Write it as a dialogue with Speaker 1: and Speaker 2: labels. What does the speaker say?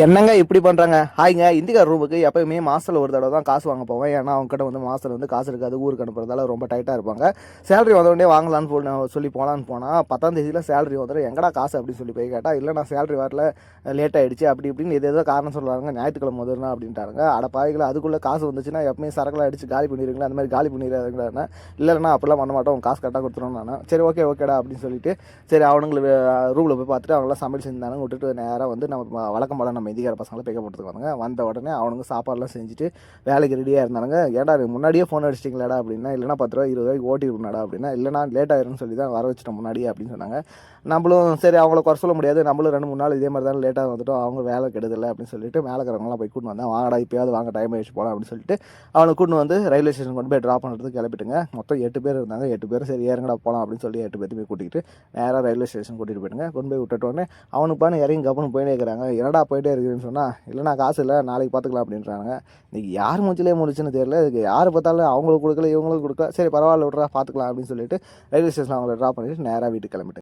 Speaker 1: என்னங்க இப்படி பண்ணுறாங்க ஹாய்ங்க இந்திகா ரூமுக்கு எப்பயுமே மாதத்தில் ஒரு தடவை தான் காசு வாங்க போவேன். ஏன்னா அவங்ககிட்ட வந்து மாதத்தில் வந்து காசு இருக்காது. ஊருக்கு அனுப்புறதால ரொம்ப டைட்டாக இருப்பாங்க. சேலரி வந்தோடனே வாங்கலான்னு சொல்லி போகலான்னு போனால் பத்தாம் தேதியில் சேலரி வந்துடும் எங்கடா காசு? அப்படின்னு சொல்லி போய் கேட்டால் இல்லை நான் சேலரி வரல. லேட் ஆகிடுச்சு அப்படி இப்படின்னு எது ஏதோ காரணம் சொல்லுவாங்க ஞாயிற்றுக்கிழமை முதல்னா அப்படின்ட்டாங்க அட பாய்களை அதுக்குள்ளே காசு வந்துச்சுன்னா எப்பவுமே சரக்குலாம் அடிச்சு காலி பண்ணிடுங்களா அந்த மாதிரி காலி பண்ணிடுறாங்கன்னா இல்லைன்னா அப்படிலாம் பண்ண மாட்டோம். காசு கரெக்டாக கொடுத்துருவோம் நான். சரி ஓகே ஓகேடா அப்படின்னு சொல்லிட்டு சரி அவனுங்களை ரூமில் போய் பார்த்துட்டு அவங்களாம் சமையல் செஞ்சாங்க விட்டுட்டு நேராக வந்து நம்ம வழக்கம் போல நம்ம இந்திக்கார பசங்களை பிக்கப் போட்டுக்கு வந்தாங்க வந்த உடனே அவனுங்க சாப்பாடுலாம் செஞ்சுட்டு வேலைக்கு ரெடியாக இருந்தானுங்க. ஏடா நீ முன்னாடியே ஃபோன் அடிச்சிட்டிங்களாடா அப்படின்னா இல்லைனா பத்து ரூபா இருபது ரூபாய்க்கு ஓட்டி அப்படின்னா இல்லைனா லேட் ஆயிரும்னு சொல்லி தான் வர வச்சிட்டோம் முன்னாடியே அப்படின்னு சொன்னாங்க. நம்மளும் சரி அவங்கள குறை சொல்ல முடியாது. நம்மளும் ரெண்டு மூணு நாள் இதே மாதிரி தான் லேட்டாக வந்துட்டோம். அவங்க வேலை கெடுதலை அப்படின்னு சொல்லிட்டு மேலே இருக்கிறவங்களாம் போய் கூட்டு வந்தேன். வாங்கடா இப்போயாவது வாங்க டைம் ஆயிடுச்சு போகலாம் அப்படின்னு சொல்லிட்டு அவனை கூட்டு வந்து ரயில்வே ஸ்டேஷன் கொண்டு போய் ட்ராப் பண்ணுறதுக்கு கிளப்பிட்டுங்க மொத்தம் எட்டு பேர் இருந்தாங்க. எட்டு பேர் சரி ஏறங்கடா போகலாம் அப்படின்னு சொல்லி எட்டு பேர்த்தையுமே கூட்டிகிட்டு நேராக ரயில்வே ஸ்டேஷன் கூட்டிகிட்டு போயிடுங்க. கொண்டு போய் விட்டுட்டு உடனே அவனுக்கு பானு இறங்கி கப்பனு போயிட்டே இருக்கிறாங்க. என்னடா போயிட்டே இருக்குதுன்னு சொன்னால் இல்லைனா காசு இல்லை நாளைக்கு பார்த்துக்கலாம் அப்படின்றாங்க இன்றைக்கி யார் மூச்சிலே முடிச்சுன்னு தெரியல. இதுக்கு யார் பார்த்தாலும் அவங்களுக்கு கொடுக்கல இவங்களுக்கு கொடுக்கல. சரி பரவாயில்ல விட்றா பார்த்துக்கலாம் அப்படின்னு சொல்லிட்டு ரயில்வே ஸ்டேஷன் அவங்கள ட்ராப் பண்ணிட்டு நேராக வீட்டுக்கு கிளம்பிட்டேன்